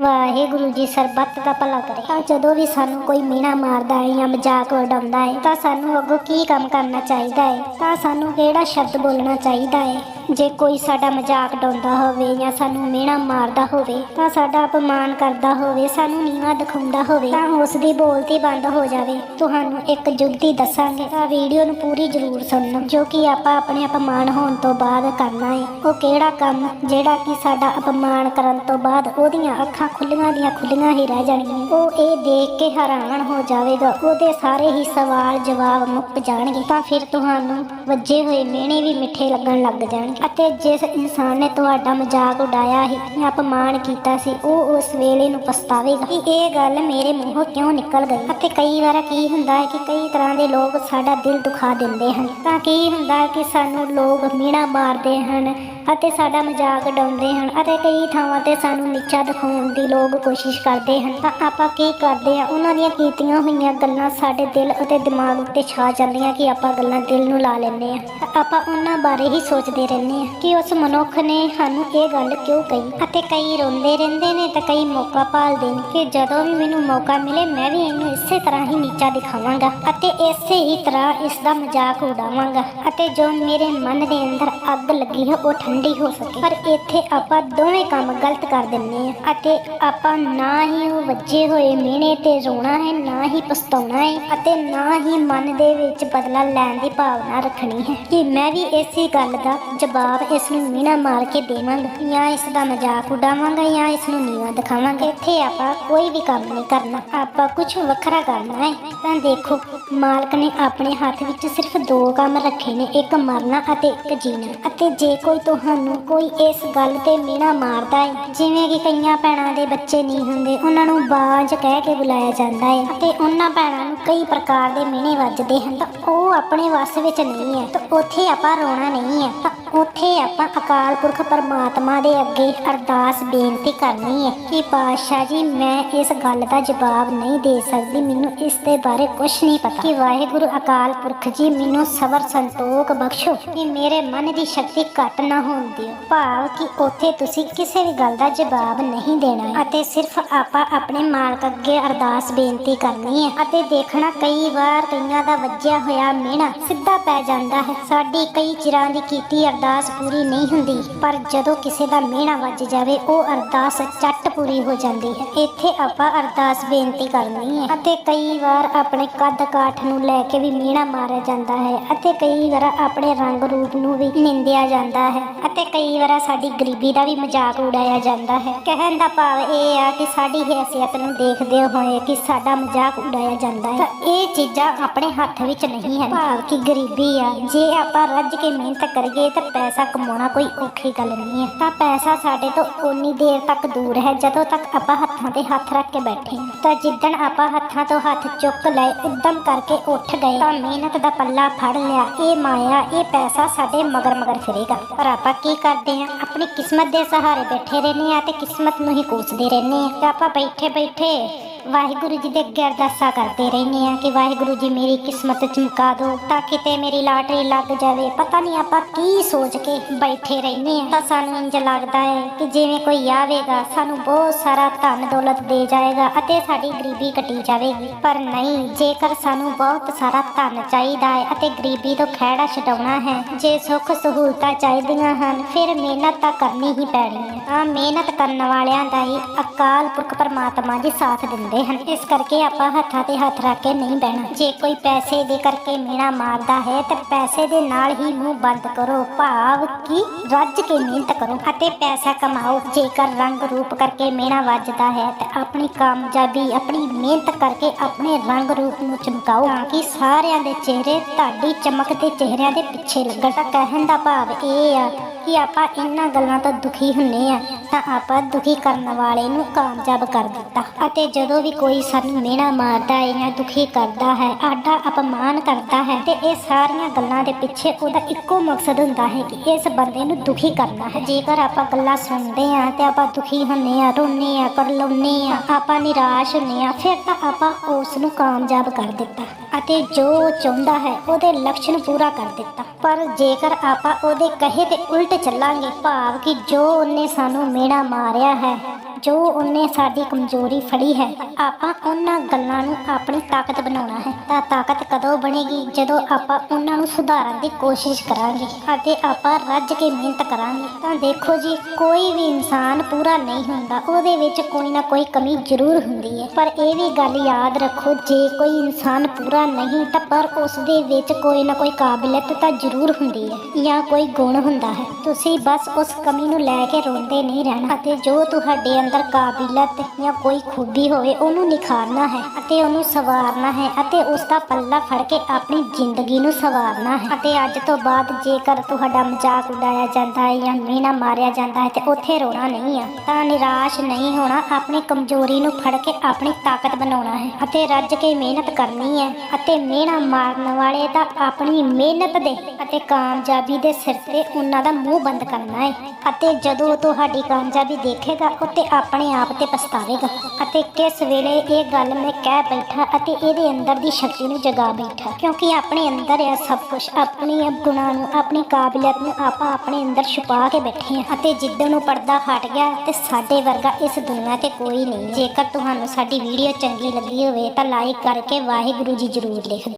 ਵਾਹਿਗੁਰੂ ਜੀ, ਸਰਬੱਤ ਦਾ ਭਲਾ ਕਰੇ। ਤਾਂ ਜਦੋਂ ਵੀ ਸਾਨੂੰ ਕੋਈ ਮੀਣਾ ਮਾਰਦਾ ਹੈ ਜਾਂ ਮਜ਼ਾਕ ਉਡਾਉਂਦਾ ਹੈ, ਤਾਂ ਸਾਨੂੰ ਅੱਗੋਂ ਕੀ ਕੰਮ ਕਰਨਾ ਚਾਹੀਦਾ ਹੈ? ਤਾਂ ਸਾਨੂੰ ਕਿਹੜਾ ਸ਼ਬਦ ਬੋਲਣਾ ਚਾਹੀਦਾ ਹੈ? ਜੇ ਕੋਈ ਸਾਡਾ ਮਜ਼ਾਕ ਡਾਉਂਦਾ ਹੋਵੇ ਜਾਂ ਸਾਨੂੰ ਮੀਣਾ ਮਾਰਦਾ ਹੋਵੇ, ਤਾਂ ਸਾਡਾ ਅਪਮਾਨ ਕਰਦਾ ਹੋਵੇ, ਸਾਨੂੰ ਨੀਵਾਂ ਦਿਖਾਉਂਦਾ ਹੋਵੇ, ਤਾਂ ਉਸ ਦੀ ਬੋਲਤੀ ਬੰਦ ਹੋ ਜਾਵੇ। ਤੁਹਾਨੂੰ ਇੱਕ ਜੁਗਤੀ ਦੱਸਾਂਗੇ। ਤਾਂ ਵੀਡੀਓ ਨੂੰ ਪੂਰੀ ਜ਼ਰੂਰ ਸੁਣਨਾ, ਜੋ ਕਿ ਆਪਾਂ ਆਪਣੇ ਅਪਮਾਨ ਹੋਣ ਤੋਂ ਬਾਅਦ ਕਰਨਾ ਹੈ ਉਹ ਕਿਹੜਾ ਕੰਮ? ਜਿਹੜਾ ਕਿ ਸਾਡਾ ਅਪਮਾਨ ਕਰਨ ਤੋਂ ਬਾਅਦ ਉਹਦੀਆਂ ਅੱਖਾਂ ਖੁੱਲੀਆਂ ਦੀਆਂ ਖੁੱਲੀਆਂ ਹੀ ਰਹਿ ਜਾਣਗੀਆਂ। ਉਹ ਇਹ ਦੇਖ ਕੇ ਹੈਰਾਨ ਹੋ ਜਾਵੇਗਾ। ਉਹਦੇ ਸਾਰੇ ਹੀ ਸਵਾਲ ਜਵਾਬ ਮੁੱਕ ਜਾਣਗੇ। ਤਾਂ ਫਿਰ ਤੁਹਾਨੂੰ ਵੱਜੇ ਹੋਏ ਮਿਹਣੇ ਵੀ ਮਿੱਠੇ ਲੱਗਣ ਲੱਗ ਜਾਣਗੇ। ਅਤੇ ਜਿਸ ਇਨਸਾਨ ਨੇ ਤੁਹਾਡਾ ਮਜ਼ਾਕ ਉਡਾਇਆ ਸੀ ਜਾਂ ਅਪਮਾਨ ਕੀਤਾ ਸੀ, ਉਹ ਉਸ ਵੇਲੇ ਨੂੰ ਪਛਤਾਵੇਗਾ। ਕਿ ਇਹ ਗੱਲ ਮੇਰੇ ਮੂੰਹੋਂ ਕਿਉਂ ਨਿਕਲ ਗਈ? ਅਤੇ ਕਈ ਵਾਰ ਕੀ ਹੁੰਦਾ ਹੈ ਕਿ ਕਈ ਤਰ੍ਹਾਂ ਦੇ ਲੋਕ ਸਾਡਾ ਦਿਲ ਦੁਖਾ ਦਿੰਦੇ ਹਨ। ਤਾਂ ਕੀ ਹੁੰਦਾ ਹੈ ਕਿ ਸਾਨੂੰ ਲੋਕ ਮੀਣਾ ਮਾਰਦੇ ਹਨ ਅਤੇ ਸਾਡਾ ਮਜ਼ਾਕ ਉਡਾਉਂਦੇ ਹਨ ਅਤੇ ਕਈ ਥਾਵਾਂ ਤੇ ਸਾਨੂੰ ਨੀਚਾ ਦਿਖਾਉਣ ਦੀ ਲੋਕ ਕੋਸ਼ਿਸ਼ ਕਰਦੇ ਹਨ। ਤਾਂ ਆਪਾਂ ਕੀ ਕਰਦੇ ਆ ਉਹਨਾਂ ਦੀਆਂ ਕੀਤੀਆਂ ਹੋਈਆਂ ਗੱਲਾਂ ਸਾਡੇ ਦਿਲ ਅਤੇ ਦਿਮਾਗ ਉੱਤੇ ਛਾ ਜਾਂਦੀਆਂ ਕਿ ਆਪਾਂ ਗੱਲਾਂ ਦਿਲ ਨੂੰ ਲਾ ਲੈਂਦੇ ਆ ਤਾਂ ਆਪਾਂ ਉਹਨਾਂ ਬਾਰੇ ਹੀ ਸੋਚਦੇ ਰਹਿੰਦੇ ਆ ਕਿ ਉਸ ਮਨੁੱਖ ਨੇ ਸਾਨੂੰ ਇਹ ਗੱਲ ਕਿਉਂ ਕਹੀ? ਅਤੇ ਕਈ ਰੋਂਦੇ ਰਹਿੰਦੇ ਨੇ ਤੇ ਕਈ ਮੌਕਾ ਭਾਲਦੇ ਨੇ ਕਿ ਜਦੋਂ ਵੀ ਮੈਨੂੰ ਮੌਕਾ ਮਿਲੇ, ਮੈਂ ਵੀ ਇਹਨੂੰ ਇਸੇ ਤਰ੍ਹਾਂ ਹੀ ਨੀਚਾ ਦਿਖਾਵਾਂਗਾ ਅਤੇ ਇਸੇ ਹੀ ਤਰ੍ਹਾਂ ਇਸ ਦਾ ਮਜ਼ਾਕ ਉਡਾਵਾਂਗਾ। ਅਤੇ ਜੋ ਮੇਰੇ ਮਨ ਦੇ ਅੰਦਰ ਅੱਗ ਲੱਗੀ ਹੈ, ਉਹ ਠੰਡੀ ਹੋ ਸਕੇ। ਪਰ ਇੱਥੇ ਆਪਾਂ ਦੋਵੇਂ ਕੰਮ ਗਲਤ ਕਰ ਦਿੰਨੇ ਆ ਅਤੇ ਆਪਾਂ ਨਾ ਹੀ ਉਹ ਵੱਜੇ ਹੋਏ ਮਿਹਣੇ ਤੇ ਰੋਣਾ ਹੈ, ਨਾ ਹੀ ਪਛਤਾਉਣਾ ਹੈ ਅਤੇ ਨਾ ਹੀ ਮਨ ਦੇ ਵਿੱਚ ਬਦਲਾ ਲੈਣ ਦੀ ਭਾਵਨਾ ਰੱਖਣੀ ਹੈ ਕਿ ਮੈਂ ਵੀ ਇਸੇ ਗੱਲ ਦਾ ਜਵਾਬ ਇਸ ਨੂੰ ਮੀਣਾ ਮਾਰ ਕੇ ਦੇਵਾਂਗੇ ਜਾਂ ਇਸ ਦਾ ਮਜ਼ਾਕ ਉਡਾਵਾਂਗਾ ਜਾਂ ਇਸ ਨੂੰ ਨੀਵਾ ਦਿਖਾਵਾਂਗਾ। ਇੱਥੇ ਆਪਾਂ ਕੋਈ ਵੀ ਕੰਮ ਨਹੀਂ ਕਰਨਾ। ਆਪਾਂ ਕੁਝ ਵੱਖਰਾ ਕਰਨਾ ਹੈ। ਤਾਂ ਦੇਖੋ, ਮਾਲਕ ਨੇ ਆਪਣੇ ਹੱਥ ਵਿੱਚ ਸਿਰਫ ਦੋ ਕੰਮ ਰੱਖੇ ਨੇ, ਇੱਕ ਮਰਨਾ ਅਤੇ ਇੱਕ ਜੀਣਾ। ਅਤੇ ਜੇ ਕੋਈ ਤੁਹਾਨੂੰ ਕੋਈ ਇਸ ਗੱਲ ਤੇ ਮੀਣਾ ਮਾਰਦਾ ਹੈ, ਜਿਵੇਂ ਕਿ ਕਈਆਂ ਭੈਣਾਂ ਦੇ ਬੱਚੇ ਨਹੀਂ ਹੁੰਦੇ, ਉਹਨਾਂ ਨੂੰ ਬਾਜ ਕਹਿ ਕੇ ਬੁਲਾਇਆ ਜਾਂਦਾ ਹੈ ਅਤੇ ਉਹਨਾਂ ਭੈਣਾਂ ਨੂੰ ਕਈ ਪ੍ਰਕਾਰ ਦੇ ਮੀਣੇ ਵੱਜਦੇ ਹਨ, ਤਾਂ ਉਹ ਆਪਣੇ ਵੱਸ ਵਿੱਚ ਨਹੀਂ ਹੈ, ਤਾਂ ਉੱਥੇ ਆਪਾਂ ਰੋਣਾ ਨਹੀਂ ਹੈ। ਉੱਥੇ ਆਪਾਂ ਅਕਾਲ ਪੁਰਖ ਪਰਮਾਤਮਾ ਦੇ ਅੱਗੇ ਅਰਦਾਸ ਬੇਨਤੀ ਕਰਨੀ ਹੈ ਕਿ ਪਾਤਸ਼ਾਹ ਜੀ, ਮੈਂ ਇਸ ਗੱਲ ਦਾ ਜਵਾਬ ਨਹੀਂ ਦੇ ਸਕਦੀ। ਮੈਨੂੰ ਇਸ ਦੇ ਬਾਰੇ ਕੁਝ ਨਹੀਂ ਪਤਾ। ਕਿ ਵਾਹਿਗੁਰੂ ਅਕਾਲ ਪੁਰਖ ਜੀ, ਮੈਨੂੰ ਸਬਰ ਸੰਤੋਖ ਬਖਸ਼ੋ ਕਿ ਮੇਰੇ ਮਨ ਦੀ ਸ਼ਕਤੀ ਘੱਟ ਨਾ ਹੋਣ ਦਿਓ। ਭਾਵ ਕਿ ਉੱਥੇ ਤੁਸੀਂ ਕਿਸੇ ਵੀ ਗੱਲ ਦਾ ਜਵਾਬ ਨਹੀਂ ਦੇਣਾ ਅਤੇ ਸਿਰਫ ਆਪਾਂ ਆਪਣੇ ਮਾਲਕ ਅੱਗੇ ਅਰਦਾਸ ਬੇਨਤੀ ਕਰਨੀ ਹੈ। ਅਤੇ ਦੇਖਣਾ, ਕਈ ਵਾਰ ਕਈਆਂ ਦਾ ਵੱਜਿਆ ਹੋਇਆ ਮਿਹਣਾ ਸਿੱਧਾ ਪੈ ਜਾਂਦਾ ਹੈ। ਸਾਡੀ ਕਈ ਚਿਰਾਂ ਦੀ ਕੀਤੀ ਅਰਦਾਸ ਅਰਦਾਸ ਪੂਰੀ ਨਹੀਂ ਹੁੰਦੀ ਪਰ ਜਦੋਂ ਕਿਸੇ ਦਾ ਮਿਹਣਾ ਵੱਜ ਜਾਵੇ ਉਹ ਅਰਦਾਸ ਝੱਟ ਪੂਰੀ ਹੋ ਜਾਂਦੀ ਹੈ। ਇੱਥੇ ਆਪਾਂ ਅਰਦਾਸ ਬੇਨਤੀ ਕਰਨੀ ਹੈ ਅਤੇ ਕਈ ਵਾਰ ਆਪਣੇ ਕੱਦ ਕਾਠ ਨੂੰ ਲੈ ਕੇ ਵੀ ਮੀਣਾ ਮਾਰਿਆ ਜਾਂਦਾ ਹੈ ਅਤੇ ਕਈ ਵਾਰ ਆਪਣੇ ਰੰਗ ਰੂਪ ਨੂੰ ਵੀ ਨਿੰਦਿਆ ਜਾਂਦਾ ਹੈ ਅਤੇ ਕਈ ਵਾਰ ਸਾਡੀ ਗਰੀਬੀ ਦਾ ਵੀ ਮਜ਼ਾਕ ਉਡਾਇਆ ਜਾਂਦਾ ਹੈ। ਕਹਿਣ ਦਾ ਭਾਵ ਇਹ ਆ ਕਿ ਸਾਡੀ ਹੈਸੀਅਤ ਨੂੰ ਦੇਖਦੇ ਹੋਏ ਕਿ ਸਾਡਾ ਮਜ਼ਾਕ ਉਡਾਇਆ ਜਾਂਦਾ ਹੈ। ਤਾਂ ਇਹ ਚੀਜ਼ਾਂ ਆਪਣੇ ਹੱਥ ਵਿੱਚ ਨਹੀਂ ਹੈ ਭਾਵ ਕਿ ਗਰੀਬੀ ਆ। ਜੇ ਆਪਾਂ ਰੱਜ ਕੇ ਮਿਹਨਤ ਕਰੀਏ ਤਾਂ ਪੈਸਾ ਕਮਾਉਣਾ ਕੋਈ ਔਖੀ ਗੱਲ ਨਹੀਂ ਹੈ। ਤਾਂ ਪੈਸਾ ਸਾਡੇ ਤੋਂ ਉਨੀ ਦੇਰ ਤੱਕ ਦੂਰ ਹੈ ਜਦੋਂ ਤੱਕ ਆਪਾਂ ਹੱਥਾਂ ਤੇ ਹੱਥ ਰੱਖ ਕੇ ਬੈਠੇ ਤਾਂ ਜਿੱਦਣ ਆਪਾਂ ਹੱਥਾਂ ਤੋਂ ਹੱਥ ਚੁੱਕ ਲਏ, ਉਦਮ ਕਰਕੇ ਉੱਠ ਗਏ, ਤਾਂ ਮਿਹਨਤ ਦਾ ਪੱਲਾ ਫੜ ਲਿਆ, ਇਹ ਮਾਇਆ, ਇਹ ਪੈਸਾ ਸਾਡੇ ਮਗਰ ਮਗਰ ਫਿਰੇਗਾ। ਪਰ ਆਪਾਂ ਕੀ ਕਰਦੇ ਹਾਂ? ਆਪਣੀ ਕਿਸਮਤ ਦੇ ਸਹਾਰੇ ਬੈਠੇ ਰਹਿੰਦੇ ਆ ਤੇ ਕਿਸਮਤ ਨੂੰ ਹੀ ਕੋਸਦੇ ਰਹਿੰਦੇ ਆ ਆਪਾਂ ਬੈਠੇ ਬੈਠੇ ਵਾਹਿਗੁਰੂ ਜੀ ਦੇ ਅੱਗੇ ਅਰਦਾਸਾਂ ਕਰਦੇ ਰਹਿੰਦੇ ਆ ਕਿ ਵਾਹਿਗੁਰੂ ਜੀ ਮੇਰੀ ਕਿਸਮਤ ਚਮਕਾ ਦਿਓ ਤਾਂ ਕਿਤੇ ਮੇਰੀ ਲਾਟਰੀ ਲੱਗ ਜਾਵੇ। ਪਤਾ ਨਹੀਂ ਆਪਾਂ ਕੀ ਸੋਚ ਕੇ ਬੈਠੇ ਰਹਿੰਦੇ ਆ ਤਾਂ ਸਾਨੂੰ ਇੰਜ ਲੱਗਦਾ ਹੈ ਕਿ ਜਿਵੇਂ ਕੋਈ ਆਵੇਗਾ, ਸਾਨੂੰ ਬਹੁਤ ਸਾਰਾ ਧਨ ਦੌਲਤ ਦੇ ਜਾਏਗਾ ਅਤੇ ਸਾਡੀ ਗਰੀਬੀ ਕੱਟੀ ਜਾਵੇਗੀ। ਪਰ ਨਹੀਂ, ਜੇਕਰ ਸਾਨੂੰ ਬਹੁਤ ਸਾਰਾ ਧਨ ਚਾਹੀਦਾ ਹੈ ਅਤੇ ਗਰੀਬੀ ਤੋਂ ਖਹਿੜਾ ਛਡਾਉਣਾ ਹੈ, ਜੇ ਸੁੱਖ ਸਹੂਲਤਾਂ ਚਾਹੀਦੀਆਂ ਹਨ, ਫਿਰ ਮਿਹਨਤ ਤਾਂ ਕਰਨੀ ਹੀ ਪੈਣੀ ਹੈ। ਆ ਮਿਹਨਤ ਕਰਨ ਵਾਲਿਆਂ ਦਾ ਹੀ ਅਕਾਲ ਪੁਰਖ ਪਰਮਾਤਮਾ ਜੀ ਸਾਥ ਦਿੰਦੇ ਹਨ। ਇਸ ਕਰਕੇ ਆਪਾਂ ਹੱਥਾਂ ਤੇ ਹੱਥ ਰੱਖ ਕੇ ਨਹੀਂ ਬਹਿਣਾ। ਜੇ ਕੋਈ ਪੈਸੇ ਦੇ ਕਰਕੇ ਮੀਣਾ ਮਾਰਦਾ ਹੈ, ਤੇ ਪੈਸੇ ਦੇ ਨਾਲ ਹੀ ਮੂੰਹ ਬੰਦ ਕਰੋ। ਭਾਵ ਕਿ ਰੱਜ ਕੇ ਮਿਹਨਤ ਕਰੋ ਅਤੇ ਪੈਸਾ ਕਮਾਓ। ਜੇਕਰ ਰੰਗ ਰੂਪ ਕਰਕੇ ਮੀਣਾ ਵੱਜਦਾ ਹੈ, ਤੇ ਆਪਣੀ ਕਾਮਯਾਬੀ, ਆਪਣੀ ਮਿਹਨਤ ਕਰਕੇ ਆਪਣੇ ਰੰਗ ਰੂਪ ਨੂੰ ਚਮਕਾਓ ਤਾਂ ਕਿ ਸਾਰਿਆਂ ਦੇ ਚਿਹਰੇ ਤੁਹਾਡੀ ਚਮਕ ਦੇ ਚਿਹਰਿਆਂ ਦੇ ਪਿੱਛੇ ਲੱਗਣ। ਤਾਂ ਕਹਿਣ ਦਾ ਭਾਵ ਇਹ ਆ ਕਿ ਆਪਾਂ ਇਹਨਾਂ ਗੱਲਾਂ ਤੋਂ ਦੁਖੀ ਹੁੰਨੇ ਆ। ਤਾਂ ਆਪਾਂ ਦੁਖੀ ਕਰਨ ਵਾਲੇ ਨੂੰ ਕਾਮਯਾਬ ਕਰ ਦਿੱਤਾ। ਅਤੇ ਜਦੋਂ ਵੀ ਕੋਈ ਸਾਨੂੰ ਮਿਹਣਾ ਮਾਰਦਾ ਹੈ ਜਾਂ ਦੁਖੀ ਕਰਦਾ ਹੈ ਆਡਾ ਅਪਮਾਨ ਕਰਦਾ ਹੈ ਤੇ ਇਹ ਸਾਰੀਆਂ ਗੱਲਾਂ ਦੇ ਪਿੱਛੇ ਉਹਦਾ ਇੱਕੋ ਮਕਸਦ ਹੁੰਦਾ ਹੈ ਕਿ ਇਸ ਬੰਦੇ ਨੂੰ ਦੁਖੀ ਕਰਨਾ ਹੈ। ਜੇਕਰ ਆਪਾਂ ਗੱਲਾਂ ਸੁਣਦੇ ਆ ਤੇ ਆਪਾਂ ਦੁਖੀ ਹੁੰਨੇ ਆ ਰੋਨੇ ਆ ਕਰਲਾਉਨੇ ਆ ਆਪਾਂ ਨਿਰਾਸ਼ ਹੁੰਨੇ ਆ ਫਿਰ ਤਾਂ ਆਪਾਂ ਉਸ ਨੂੰ ਕਾਮਯਾਬ ਕਰ ਦਿੱਤਾ ਅਤੇ ਜੋ ਉਹ ਚਾਹੁੰਦਾ ਹੈ ਉਹਦੇ ਲਕਸ਼ ਪੂਰਾ ਕਰ ਦਿੱਤਾ। ਪਰ ਜੇਕਰ ਆਪਾਂ ਉਹਦੇ ਕਹੇ ਤੇ ਉਲਟ ਚੱਲਾਂਗੇ, ਭਾਵ ਕਿ ਜੋ ਉਹਨੇ ਸਾਨੂੰ ਮੇਣਾ ਮਾਰਿਆ ਹੈ ਜੋ ਉਹਨੇ ਸਾਡੀ ਕਮਜ਼ੋਰੀ ਫੜੀ ਹੈ, ਆਪਾਂ ਉਹਨਾਂ ਗੱਲਾਂ ਨੂੰ ਆਪਣੀ ਤਾਕਤ ਬਣਾਉਣਾ ਹੈ। ਤਾਂ ਤਾਕਤ ਕਦੋਂ ਬਣੇਗੀ? ਜਦੋਂ ਆਪਾਂ ਉਹਨਾਂ ਨੂੰ ਸੁਧਾਰਨ ਦੀ ਕੋਸ਼ਿਸ਼ ਕਰਾਂਗੇ ਅਤੇ ਆਪਾਂ ਰੱਜ ਕੇ ਮਿਹਨਤ ਕਰਾਂਗੇ। ਤਾਂ ਦੇਖੋ ਜੀ, ਕੋਈ ਵੀ ਇਨਸਾਨ ਪੂਰਾ ਨਹੀਂ ਹੁੰਦਾ। ਉਹਦੇ ਵਿੱਚ ਕੋਈ ਨਾ ਕੋਈ ਕਮੀ ਜ਼ਰੂਰ ਹੁੰਦੀ ਹੈ। ਪਰ ਇਹ ਵੀ ਗੱਲ ਯਾਦ ਰੱਖੋ, ਜੇ ਕੋਈ ਇਨਸਾਨ ਪੂਰਾ ਨਹੀਂ, ਤਾਂ ਪਰ ਉਸ ਦੇ ਵਿੱਚ ਕੋਈ ਨਾ ਕੋਈ ਕਾਬਲੀਅਤ ਤਾਂ ਜ਼ਰੂਰ ਹੁੰਦੀ ਹੈ ਜਾਂ ਕੋਈ ਗੁਣ ਹੁੰਦਾ ਹੈ। ਤੁਸੀਂ ਬਸ ਉਸ ਕਮੀ ਨੂੰ ਲੈ ਕੇ ਰੋਂਦੇ ਨਹੀਂ ਰਹਿਣਾ ਅਤੇ ਜੋ ਤੁਹਾਡੇ ਅੰਦਰ ਕਾਬਲੀਅਤ ਜਾਂ ਕੋਈ ਖੂਬੀ ਹੋਵੇ, ਉਹਨੂੰ ਨਿਖਾਰਨਾ ਹੈ ਅਤੇ ਉਹਨੂੰ ਸਵਾਰਨਾ ਹੈ ਅਤੇ ਉਸ ਦਾ ਪੱਲਾ ਫੜ ਕੇ ਆਪਣੀ ਜ਼ਿੰਦਗੀ ਨੂੰ ਸਵਾਰਨਾ ਹੈ ਅਤੇ ਅੱਜ ਤੋਂ ਬਾਅਦ ਜੇਕਰ ਤੁਹਾਡਾ ਮਜ਼ਾਕ ਉਡਾਇਆ ਜਾਂਦਾ ਹੈ ਜਾਂ ਮੀਨਾ ਮਾਰਿਆ ਜਾਂਦਾ ਹੈ ਤੇ ਉੱਥੇ ਰੋਣਾ ਨਹੀਂ ਆ, ਤਾਂ ਨਿਰਾਸ਼ ਨਹੀਂ ਹੋਣਾ, ਆਪਣੀ ਕਮਜ਼ੋਰੀ ਨੂੰ ਫੜ ਕੇ ਆਪਣੀ ਤਾਕਤ ਬਣਾਉਣਾ ਹੈ ਅਤੇ ਰੱਜ ਕੇ ਮਿਹਨਤ ਕਰਨੀ ਹੈ ਅਤੇ ਮਿਹਣਾ ਮਾਰਨ ਵਾਲੇ ਤਾਂ ਆਪਣੀ ਮਿਹਨਤ ਦੇ ਅਤੇ ਕਾਮਯਾਬੀ ਦੇ ਸਿਰ ਤੇ ਉਹਨਾਂ ਦਾ ਮੂੰਹ ਬੰਦ ਕਰਨਾ ਹੈ ਅਤੇ ਜਦੋਂ ਤੁਹਾਡੀ ਕਾਮਯਾਬੀ ਦੇਖੇਗਾ, ਉੱਤੇ ਆਪਣੇ ਆਪ ਤੇ ਪਛਤਾਵੇਗਾ ਅਤੇ ਕਿਸ ਵੇਲੇ ਇਹ ਗੱਲ ਮੈਂ ਕਹਿ ਬੈਠਾ ਅਤੇ ਇਹਦੇ ਅੰਦਰ ਦੀ ਸ਼ਕਤੀ ਨੂੰ ਜਗਾ ਬੈਠਾ। ਕਿਉਂਕਿ ਆਪਣੇ ਅੰਦਰ ਹੈ ਸਭ ਕੁਝ ਆਪਣੀ ਗੁਣਾਂ ਨੂੰ, ਆਪਣੀ ਕਾਬਲੀਅਤ ਨੂੰ ਆਪਾਂ ਆਪਣੇ ਅੰਦਰ ਛੁਪਾ ਕੇ ਬੈਠੇ ਹਾਂ ਅਤੇ ਜਿੱਦਣ ਨੂੰ ਪਰਦਾ ਹਟ ਗਿਆ ਤੇ ਸਾਡੇ ਵਰਗਾ ਇਸ ਦੁਨੀਆ ਤੇ ਕੋਈ ਨਹੀਂ। ਜੇਕਰ ਤੁਹਾਨੂੰ ਸਾਡੀ ਵੀਡੀਓ ਚੰਗੀ ਲੱਗੀ ਹੋਵੇ ਤਾਂ ਲਾਈਕ ਕਰਕੇ ਵਾਹਿਗੁਰੂ ਜੀ ਜ਼ਰੂਰ ਲਿਖ ਦਿਓ।